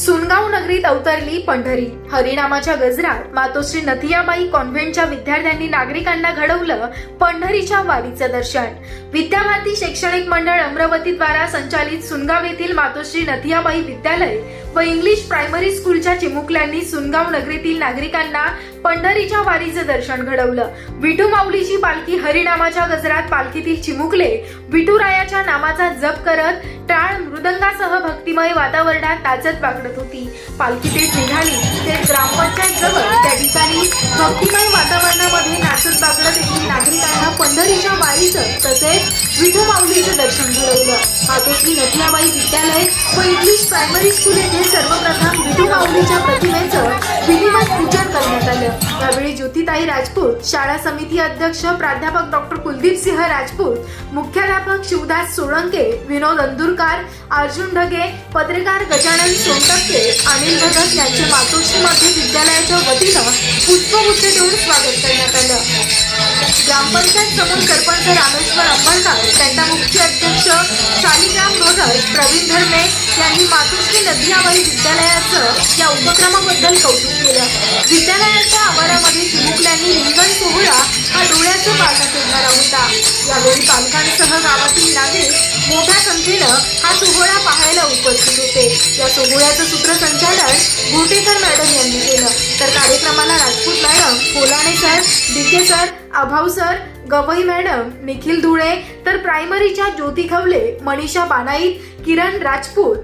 सुनगाव नगरीत अवतरली पंढरी. हरिनामाच्या गजरात मातोश्री नथियाबाई कॉन्व्हेंटच्या विद्यार्थ्यांनी नागरिकांना घडवलं पंढरीच्या वारीचं दर्शन. विद्याभारती शैक्षणिक मंडळ अमरावती द्वारा संचालित सुनगाव येथील मातोश्री नथियाबाई विद्यालय व इंग्लिश प्रायमरी स्कूलच्या चिमुकल्यांनी सुनगाव नगरीतील नागरिकांना पंढरीच्या वारीचं दर्शन घडवलं. विठू माऊलीची पालखी हरिनामाच्या गजरात पालखीतील चिमुकले विठुरायाच्या नामाचा जप करत टाळ मृदंगासह भक्तिमय वातावरणात नाचत करत होती. पालखी तेच निघाली. ते ग्रामपंचायत जवळ त्या ठिकाणी भक्तिमय वातावरणामध्ये नाचत बागडत येथील नागरिकांना पंढरीच्या वारीचं तसेच विठू माऊलीचं दर्शन घडवलं. मातोश्री नथियाबाई विद्यालय व इंग्लिश प्रायमरी स्कूल येथे सर्वप्रथम विठू माऊलीच्या प्रतिमेचं विधिवत पूजन करण्यात आलं. यावेळी ज्योतिताई राजपूत शाळा समिती अध्यक्ष प्राध्यापक डॉक्टर कुलदीप सिंह राजपूत मुख्याध्यापक शिवदास सोळंके विनोद अंदुरकार अर्जुन ढगे पत्रकार गजानन सोनटक्के अनिल भगत यांचे मातोश्री मध्य विद्यालयाच्या वतीनं पुष्पगुच्छ देऊन स्वागत करण्यात आलं. ग्रामपंचायत प्रमुख सरपंच रामेश्वर अंबळकर त्यांचा मुख्य अध्यक्ष शालिग्राम भगत प्रवीण धर्मे या मातोश्री नदियाबाई विद्यालयाचं या उपक्रमाबद्दल कौतुक केलं. विद्यालयाच्या आवारामध्ये चिमुकल्यांनी रिंगण सोहळा हा डोळ्याचं पारणं सोडणारा होता. यावेळी पालकांसह गावातील नागरिक मोठ्या संख्येनं हा सोहळा पाहायला उपस्थित होते. या सोहळ्याचं सूत्रसंचालन घोटेकर मॅडम यांनी केलं. तर कार्यक्रमाला Rajput madam Kolane sir DK sir Abhav sir Gawai madam Nikhil Dhule तर प्रायमरीच्या ज्योती खवले मनीषा बानाईत किरण राजपूत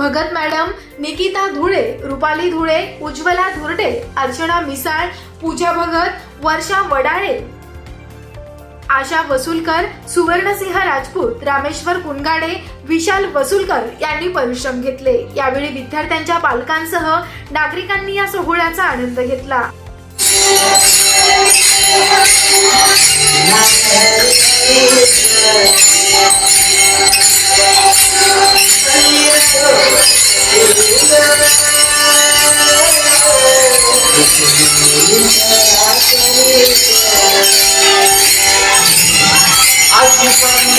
भगत मॅडम निकिता धुळे रुपाली धुळे उज्ज्वला धुर्डे अर्चना मिसाळ पूजा भगत वर्षा वडाळे आशा वसुलकर सुवर्णसिंह राजपूत रामेश्वर कुनगाडे विशाल वसुलकर यांनी परिश्रम घेतले. यावेळी विद्यार्थ्यांच्या पालकांसह नागरिकांनी या सोहळ्याचा आनंद घेतला.